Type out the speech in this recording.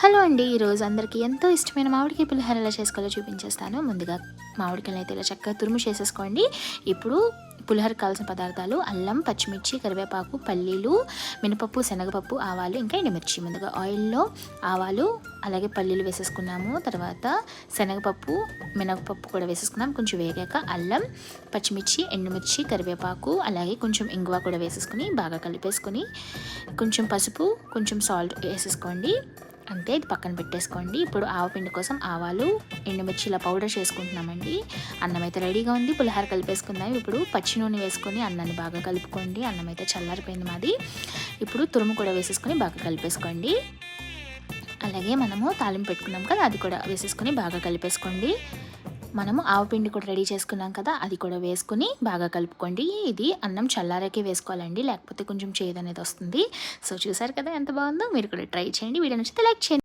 Hello అండి ఈరోజు అందరికీ ఎంతో ఇష్టమైన మామిడికాయ పులిహోర ఎలా చేసుకోవాలో చూపించేస్తాను. ముందుగా మామిడికాయలు అయితే ఇలా చక్కగా తురుము చేసేసుకోండి. ఇప్పుడు పులిహోర కావాల్సిన పదార్థాలు అల్లం పచ్చిమిర్చి కరివేపాకు పల్లీలు మినపప్పు శనగపప్పు ఆవాలు ఇంకా ఎండుమిర్చి. ముందుగా ఆయిల్లో ఆవాలు అలాగే పల్లీలు వేసేసుకున్నాము. తర్వాత శనగపప్పు మినపప్పు కూడా వేసేసుకున్నాం కొంచెం వేగాక అల్లం పచ్చిమిర్చి ఎండుమిర్చి కరివేపాకు అలాగే కొంచెం ఇంగువ కూడా వేసేసుకుని బాగా కలిపేసుకుని కొంచెం పసుపు కొంచెం సాల్ట్ వేసేసుకోండి. అంతే ఇది పక్కన పెట్టేసుకోండి. ఇప్పుడు ఆవపిండి కోసం ఆవాలు ఎండుమిర్చి ఇలా పౌడర్ చేసుకుంటున్నామండి. అన్నం అయితే రెడీగా ఉంది. పులిహార కలిపేసుకుందాం. ఇప్పుడు పచ్చి నూనె వేసుకొని అన్నాన్ని బాగా కలుపుకోండి. అన్నం అయితే చల్లారిపోయింది మాది. ఇప్పుడు తురుము కూడా వేసేసుకొని బాగా కలిపేసుకోండి. అలాగే మనము తాలింపు పెట్టుకున్నాం కదా అది కూడా వేసేసుకొని బాగా కలిపేసుకోండి. మనము ఆవపిండి కూడా రెడీ చేసుకున్నాం కదా అది కూడా వేసుకుని బాగా కలుపుకోండి. ఇది అన్నం చల్లారకే వేసుకోవాలండి లేకపోతే కొంచెం చేదు అనేది వస్తుంది. సో చూసారు కదా ఎంత బాగుందో మీరు కూడా ట్రై చేయండి. వీడియో నచ్చితే లైక్ చేయండి.